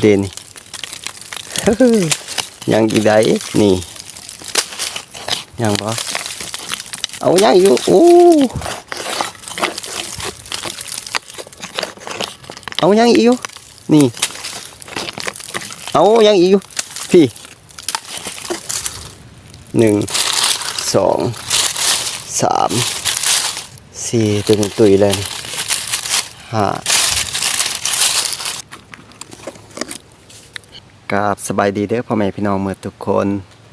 เดนนี่ยังอีกได้นี่ยังบ่เอายังอยู่โอ้เอายังอีกอยู่นี่เอายังอีกอยู่พี่หนึ่งสองสามสี่ตัวหนึ่งตุยเลยนี่ห้า กับสบายดีเด้อพ่อแม่พี่น้องเมื่อทุกคน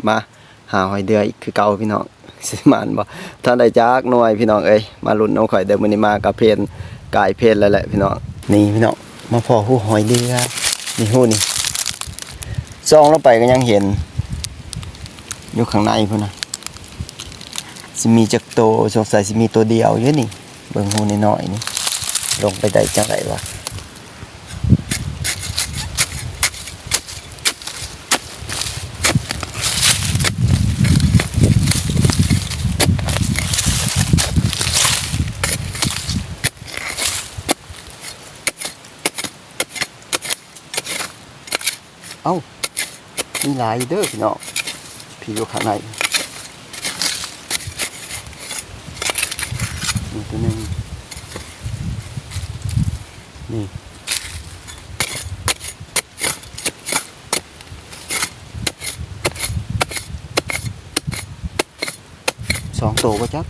มาหาหอยเดืออีกคือเก่าพี่น้องสิมานบ่ท่านใดจักหน่วยพี่น้องเอ้ยมาลุ้นน้องข่อยเด้อมื้อนี้มากับเพนกายเพนแล้วแหละพี่น้องนี่พี่น้องมาพอหูหอยเดือนี่หูนี่ซองลงไปก็ยังเห็นอยู่ข้างในพุ่นน่ะสิมีจักโตสงสัยสิมีตัวเดียวอยู่นี่เบิ่งหูน้อยๆนี่ลงไปได้จังไดวะ เอ้า มีหลายเด้อพี่น้องพี่อยู่ข้างในนี่ตัวหนึงนี่สองตัวก็จัก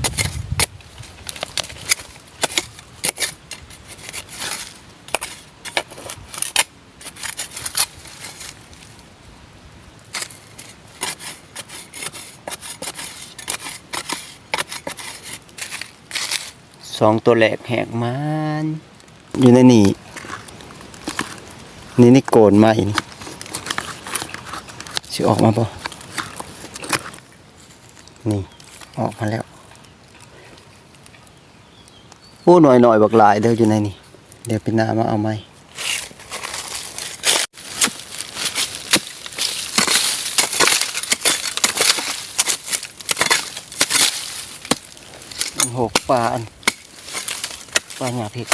องตัวแหลกแหกมันอยู่ในนี่ นี่นี่โกนมาอีนี่สิออกมาปะนี่ ออกมาแล้วโอ้หน่อยหน่อยบักหลายเด้ออยู่ในนี่เดี๋ยวเป็นามาเอาไหมหกปาน ปลาหยาเผ็ด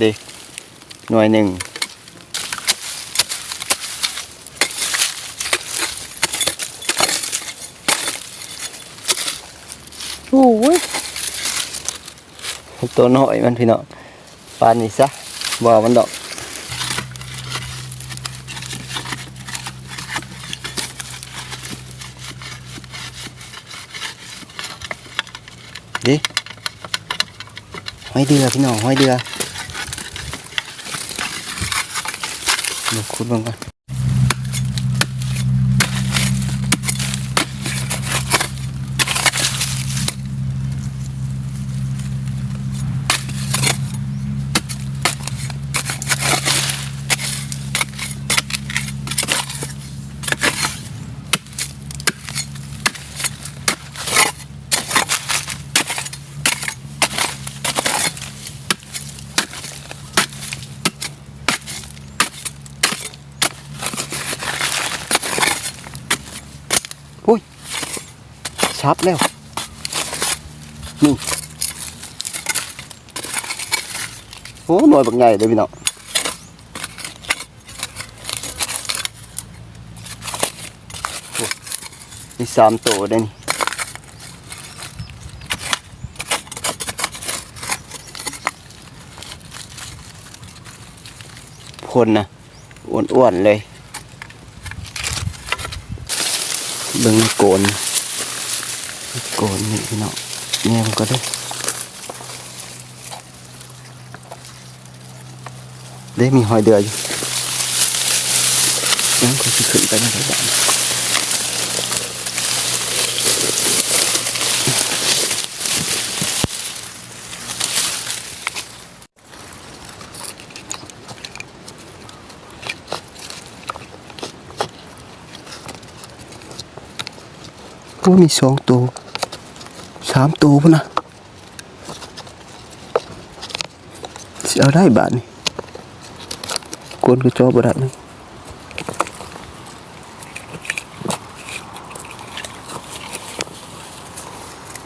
เด็กหน่วยหนึ่งโอ้ยตัวน้อยมันพี่น้องปานนี้ซะ บ่มันดอกดิห้อยเดือพี่น้องห้อยเดือดูคุดเบ้างก่อน ชับแล้วนี่โอ้หน่วยบักใหญ่เลยพี่น้องโอ้มีสามตัวได้นี่คนนะอ้วนๆเลยเบิ่งโกน โกนนี่พี่น้องแง่มก็ได้ได้มีหอยเดืออยู่งั้นก็จะขึ้นไปในระดับก็มีสองตัวามตัวพุ่นนะสิเอาได้บาทนี่ควนก็ะจอบ่ได้นะ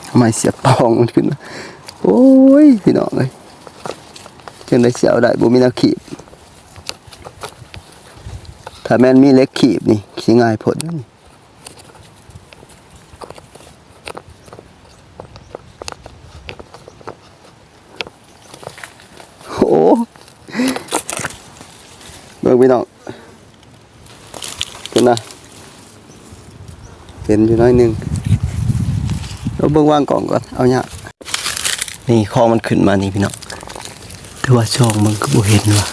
ทำไมเสียบปองมันขึ้นมโอ้ย พี่น้องเลยจังได้เสียได้บ่มีนาขีบถ้าแม่นมีเล็กขีบนี่สิง่ายผลนี่ เห็นอยู่น้อยหนึงเราเบิ่งวางกล่องก่อนเอาเนี่ยนี่คอมันขึ้นมานี่พี่น้องแต่ว่าช่องมันก็บ่เห็นว่ะ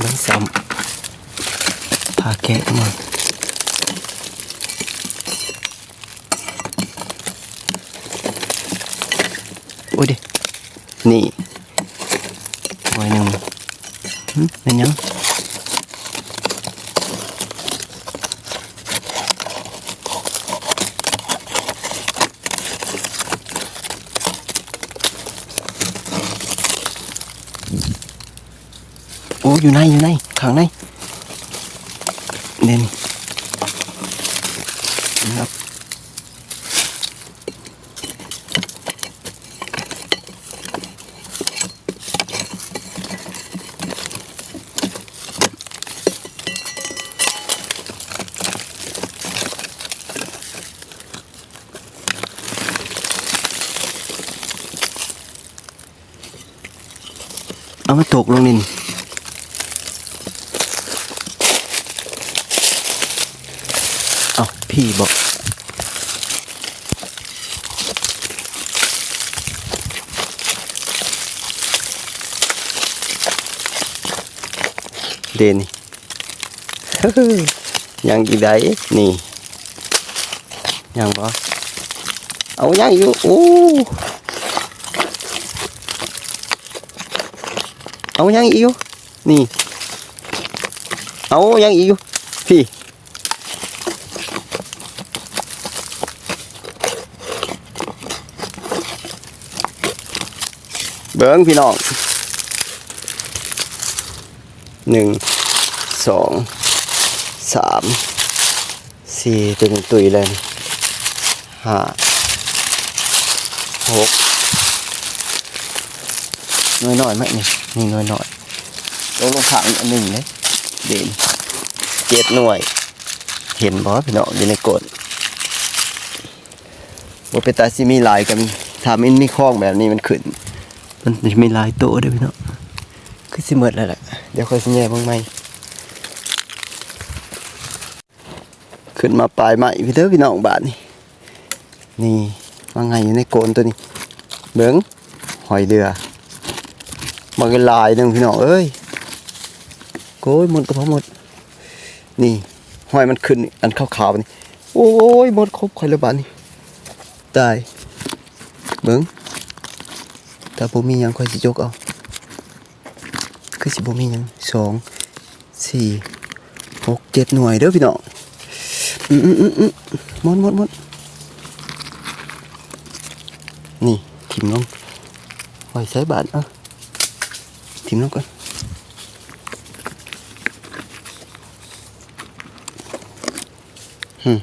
แล้วซ้ำพาแกะมันโอ้ยเดินี่ไว้หนึ่งเป็นยัง อ้อยู่ในอยู่ในข้างในเด่นนะครับเอามาตกลงนี่ อาพี่บอกเดนยังอีกได้นี่ยังบ่เอายังอยู่โอ้เอายังอีกอยู่นี่ เอายังอีกอยู่พี่ เบิ้งพี่น้องหนึ่งสองสามสี่เป็นตุยเลยห้าหกน้อยหน่อยไหมนี่นี่น้อยหน่อยลงลงขางอันหนึ่งเลยเด่นเจ็ดหน่วย เห็นบ่พี่น้องอยู่ในกดว่าเป็นตาซิมีลายกันถ้ามันมีคล้องแบบนี้มันขึ้น มันจะมีลายโตะด้วยพี่น้องคือสิหมดแล้วแหละเดี๋ยวค่อยสิแย่บ้างไหมขึ้นมาปลายใหม่พี่เด้อพี่น้องบาทนี่นี่ว่าไงอยู่ในโกนตัวนี้เบิ้งหอยเดือมันก็ลายหนึ่งพี่น้องเอ้ยโกยหมดก็พอหมด นี่หอยมันขึ้นอันขาวๆนี่โอ้ยหมดครบคอยละบาทนี่ตายเบิ้ง ถ้าบ่มียังค่อยสิยกเอาคือสิบ่มียังสองสี่หกเจ็ดหน่วยเด้อพี่น้องอืมอืมอืมอืมหมดมดมดนี่ทิมลงไว้ใส่บาทเอะทิมลงก่อนอืม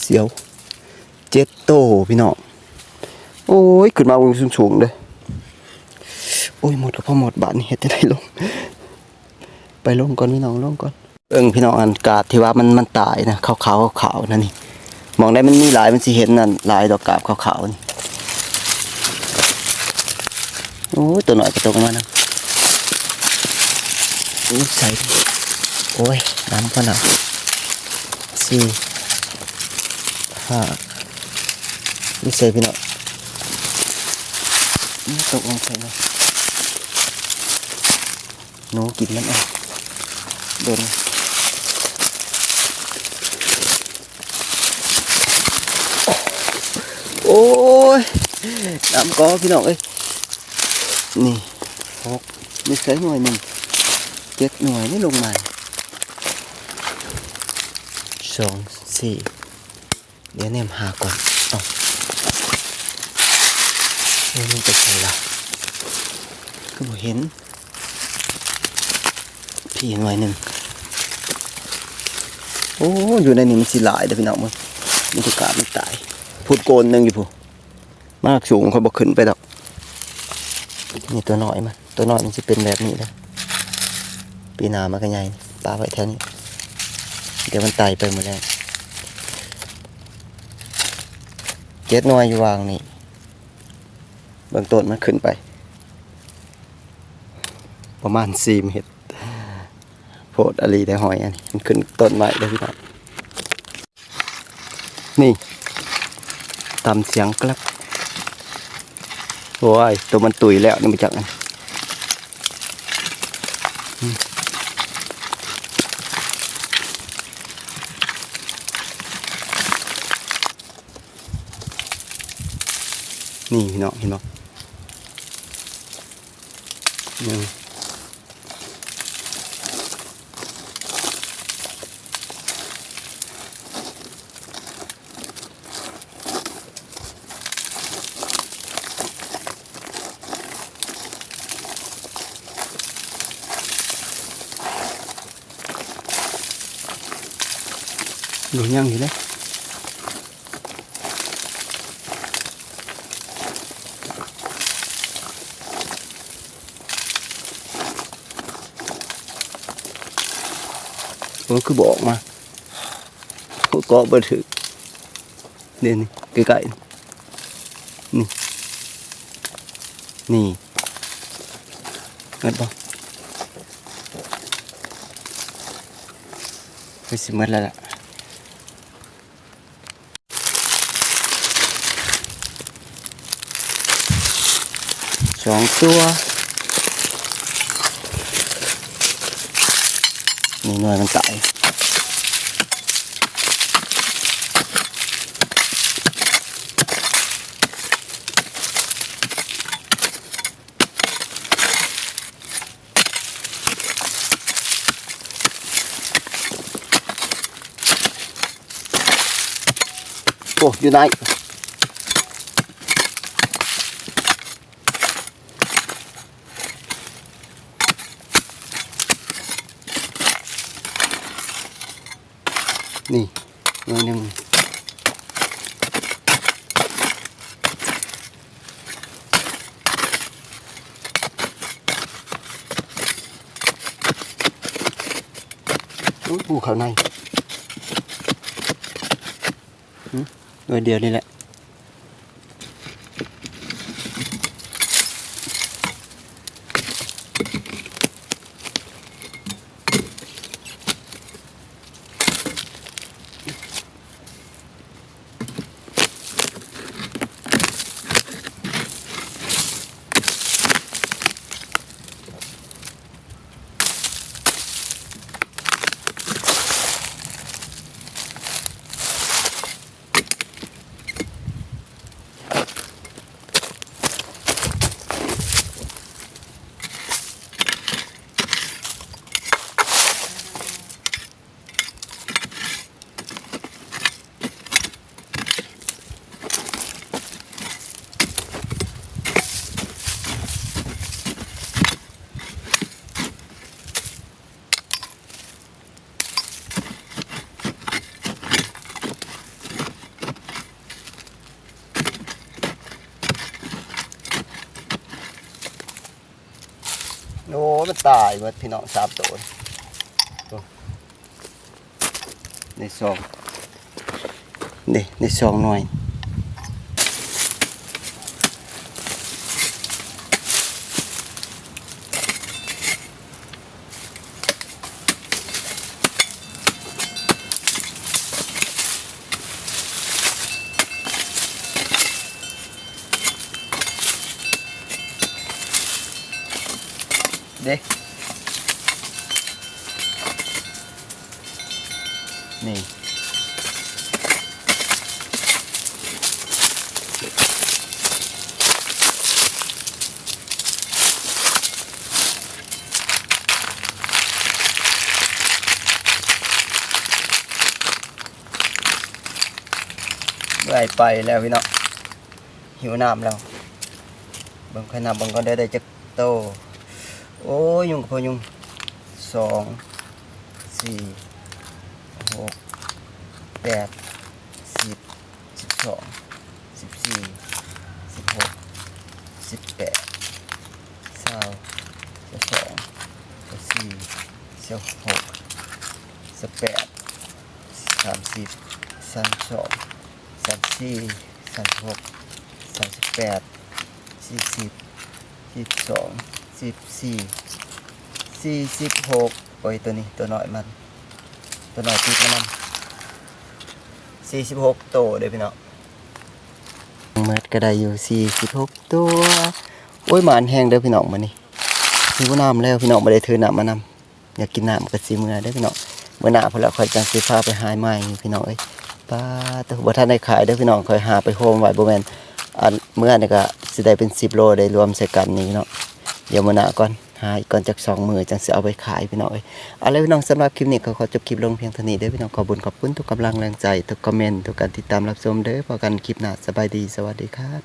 เสียวเจ็ดโตพี่น้องโอ้ยขึ้นมาวิ่งสูงๆเลยโอ้ยหมดแล้วพอหมดบาทนี่เฮ็ดจะได้ลง ไปลงก่อนพี่น้องลงก่อนเอิงพี่น้องอันกาดที่ว่ามันมันตายนะขาวๆขาวๆนั่นนี่มองได้มันมีหลายมันสิเห็นนั่นหลายดอกกาบขาวๆนี่โอ้ยตัวหน่อยก็ตกมานะอู้ใส่โอ้ยน้ำก่อนนะสี่ ห้านี่ใส่พี่น้องนี่ตกลงใส่เลยหนูกินมันอะโดนโอ้ยน้ำก็พี่น้องเอ้ยนี่หกนี่ใส่หน่วยหนึ่งเจ็ดหน่วยนี่ลงมาสองสี่ เดี๋ยวเนี่ยหาก่อนเอาเอ้ยมันจะใช่ละก็บ่เห็น พี่หน่วยหนึ่งโอ้อยู่ในนี้มันสิหลายเด้อพี่น้องมึงมันถูกกาดมันตายพูดโกนหนึ่งอยู่ผู้มากสูงเขาบอกขึ้นไปดอกนี่ตัวน้อยมันตัวน้อยมันจะเป็นแบบนี้เลยปีนามันก็ใหญ่ปลาไว้แถวนี้ เดี๋ยวมันไตไปหมดแล้ว เจ็ดหน้อยอยู่วางนี่เบื้องต้นมันขึ้นไป ประมาณสี่เมตรโพดอลีได้หอยอันนี้มันขึ้นต้นใหม่ได้พี่น้องนี่ตามเสียงกลับโอ้ยตัวมันตุยแล้วนี่มาจากอัน นี่พี่น้องเห็นไหมหนึ่งดูยังอยู่เลย มันคือบอกมาเขาเกาะบ่ถือนี่นี่ใกล้ๆนี่นี่เงินบ่ไปสิหมดแล้วล่ะสองตัว นี่หน่วยมันตายโอ้อยู่ไหนนี่ หน่วยหนึ่งอุ๊ยปูเขาในหึหน่วยเดียวนี่แหละ โอ้มัน ตายหมดพี่น้องสามตัวในซองนี่ในซองหน่อยเด้นี่ ไล่ไปแล้วพี่น้องหิวน้ำแล้วบิ่งขนาดบิ่งก็ได้ได้จักโต โอ้ยยุงกับพอยุงสองสี่หกแปดสิบสิบสองสิบสี่สิบหกสิบแปดเศร้าสิบสองสิบสี่สิบหกสิบแปดสามสิบสามสอง สี่สามหกสามสิบแปดสี่สิบสี่สิบสองสิบสี่สี่สิบหกโอ้ยตัวนี้ตัวน้อยมันตัวน้อยติดมันสี่สิบหกตัวเด้อพี่น้องเมิดก็ได้อยู่สี่สิบหกตัวโอ้ยหมานแห้งเด้อพี่น้องมานี่ซื้อน้ำแล้วพี่น้องมาได้ถือน้ำมานำอยากกินน้ำก็สีมือเด้อพี่น้องเมื่อหน้าพอแล้วคอยจังสิพาไปหายใหม่พี่น้องเอ้ย ป้าแตัวบ่ทันได้ขายเด้อพี่น้องคอยหาไปโฮมไว้บ่แม่นอันเมื่อนี่ก็สิได้เป็น10โลได้รวมใส่กันนี้เนาะเดี๋ยวมื้อหน้าก่อนหาอีกก่อนจากสองมือจังสิเอาไปขายพี่น้องเอ้ยเอาละพี่น้องสำหรับคลิปนี้ก็ขอจบคลิปลงเพียงเท่านี้เด้อพี่น้องขอบุญขอบคุณทุกกำลังแรงใจทุกคอมเมนต์ทุกการติดตามรับชมเด้อพอกันคลิปหน้าสบายดีสวัสดีครับ